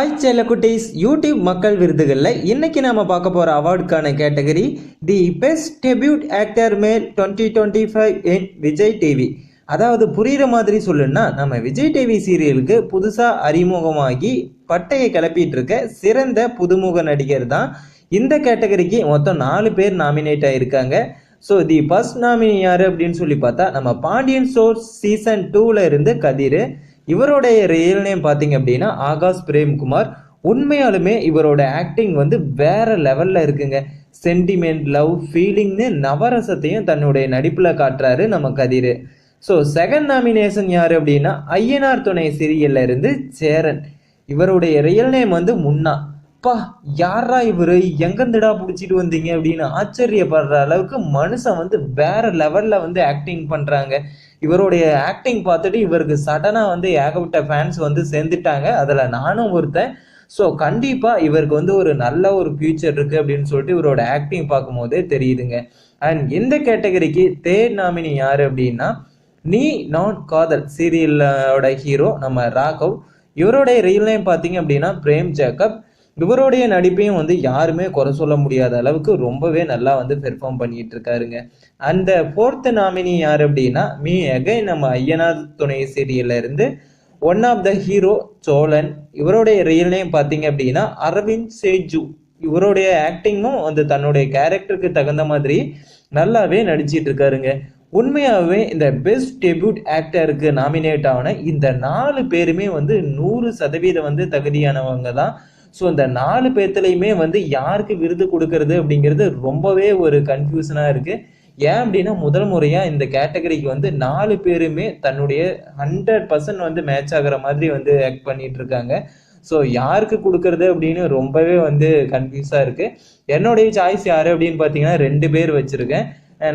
Hi செல்லக்குட்டீஸ் YouTube மக்கள் விருதுகளில் இன்னைக்கு நாம பார்க்க போகிற அவார்டுக்கான category the best debut actor male twenty twenty five in Vijay TV அதாவது புரிகிற மாதிரி சொல்லுன்னா நம்ம விஜய் டிவி சீரியலுக்கு புதுசாக அறிமுகமாகி பட்டையை கிளப்பிட்டு இருக்க சிறந்த புதுமுக நடிகர் தான் இந்த கேட்டகரிக்கு மொத்தம் நாலு பேர் நாமினேட் ஆயிருக்காங்க. ஸோ தி ஃபர்ஸ்ட் நாமினி யார் அப்படின்னு சொல்லி பார்த்தா நம்ம பாண்டியன் சோர்ஸ் சீசன் டூவில் இருந்து கதிர். இவருடைய ரியல் நேம் பார்த்தீங்க அப்படின்னா ஆகாஷ் பிரேம்குமார். உண்மையாலுமே இவரோட ஆக்டிங் வந்து வேற லெவலில் இருக்குங்க. சென்டிமெண்ட் லவ் ஃபீலிங்னு நவரசத்தையும் தன்னுடைய நடிப்பில் காட்டுறாரு நம்ம கதிர். ஸோ செகண்ட் நாமினேஷன் யார் அப்படின்னா ஐயனார் துணை சீரியல்ல இருந்து சேரன். இவருடைய ரியல் நேம் வந்து முன்னா. பா யாரா இவரு? எங்கேருந்துடா பிடிச்சிட்டு வந்தீங்க அப்படின்னு ஆச்சரியப்படுற அளவுக்கு மனுஷன் வந்து வேற லெவல்ல வந்து ஆக்டிங் பண்ணுறாங்க இவருடைய ஆக்டிங் பார்த்துட்டு இவருக்கு சடனாக வந்து ஏகப்பட்ட ஃபேன்ஸ் வந்து சேர்ந்துட்டாங்க. அதில் நானும் ஒருத்தன். ஸோ கண்டிப்பாக இவருக்கு வந்து ஒரு நல்ல ஒரு ஃபியூச்சர் இருக்குது அப்படின்னு சொல்லிட்டு இவரோட ஆக்டிங் பார்க்கும்போதே தெரியுதுங்க. அண்ட் இந்த கேட்டகரிக்கு தேர்ட் நாமினி யார் அப்படின்னா நீ நான் காதல் சீரியலோட ஹீரோ நம்ம ராகவ். இவருடைய ரியல் நேம் பார்த்தீங்க அப்படின்னா பிரேம் ஜேக்கப். இவருடைய நடிப்பையும் வந்து யாருமே குறை சொல்ல முடியாத அளவுக்கு ரொம்பவே நல்லா வந்து பெர்ஃபார்ம் பண்ணிட்டு இருக்காருங்க அந்த ஃபோர்த் நாமினி யார் அப்படின்னா மீ எகை நம்ம ஐயனார் துணை சீரியல்ல இருந்து one of the hero Cholan. இவருடைய ரியல் நேம் பார்த்தீங்க அப்படின்னா அரவிந்த் சேஜு. இவருடைய ஆக்டிங்கும் வந்து தன்னுடைய கேரக்டருக்கு தகுந்த மாதிரி நல்லாவே நடிச்சிட்டு இருக்காருங்க உண்மையாகவே இந்த பெஸ்ட் டெபியூட் ஆக்டருக்கு நாமினேட் ஆன இந்த நாலு பேருமே வந்து நூறு சதவீதம் வந்து தகுதியானவங்க தான். ஸோ இந்த நாலு பேர்த்துலையுமே வந்து யாருக்கு விருது கொடுக்கறது அப்படிங்கிறது ரொம்பவே ஒரு கன்ஃபியூஷனாக இருக்குது ஏன் அப்படின்னா முதல் முறையாக இந்த கேட்டகரிக்கு வந்து நாலு பேருமே தன்னுடைய ஹண்ட்ரட் பர்சன்ட் வந்து மேட்ச் ஆகிற மாதிரி வந்து ஆக்ட் பண்ணிட்டு இருக்காங்க. ஸோ யாருக்கு கொடுக்கறது அப்படின்னு ரொம்பவே வந்து கன்ஃபியூஸாக இருக்குது என்னுடைய சாய்ஸ் யார் அப்படின்னு பார்த்தீங்கன்னா ரெண்டு பேர் வச்சுருக்கேன்.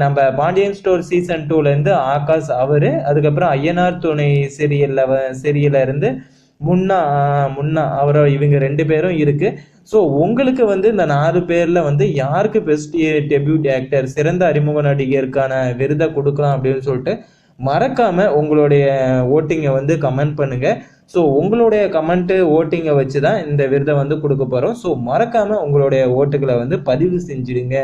நம்ம பாண்டியன் ஸ்டோர் சீசன் டூலேருந்து ஆகாஷ் அவர் அதுக்கப்புறம் ஐயனார் துணை சீரியலில் சீரியலில் இருந்து முன்னா முன்னா அவரை இவங்க ரெண்டு பேரும் இருக்கு. ஸோ உங்களுக்கு வந்து இந்த நாலு பேர்ல வந்து யாருக்கு பெஸ்ட் டெபியூட் ஆக்டர் சிறந்த அறிமுக நடிகருக்கான விருதை கொடுக்கலாம் அப்படின்னு சொல்லிட்டு மறக்காம உங்களுடைய ஓட்டிங்கை வந்து கமெண்ட் பண்ணுங்க. ஸோ உங்களுடைய கமெண்ட்டு ஓட்டிங்கை வச்சு தான் இந்த விருதை வந்து கொடுக்க போகிறோம் ஸோ மறக்காம உங்களுடைய ஓட்டுகளை வந்து பதிவு செஞ்சிடுங்க.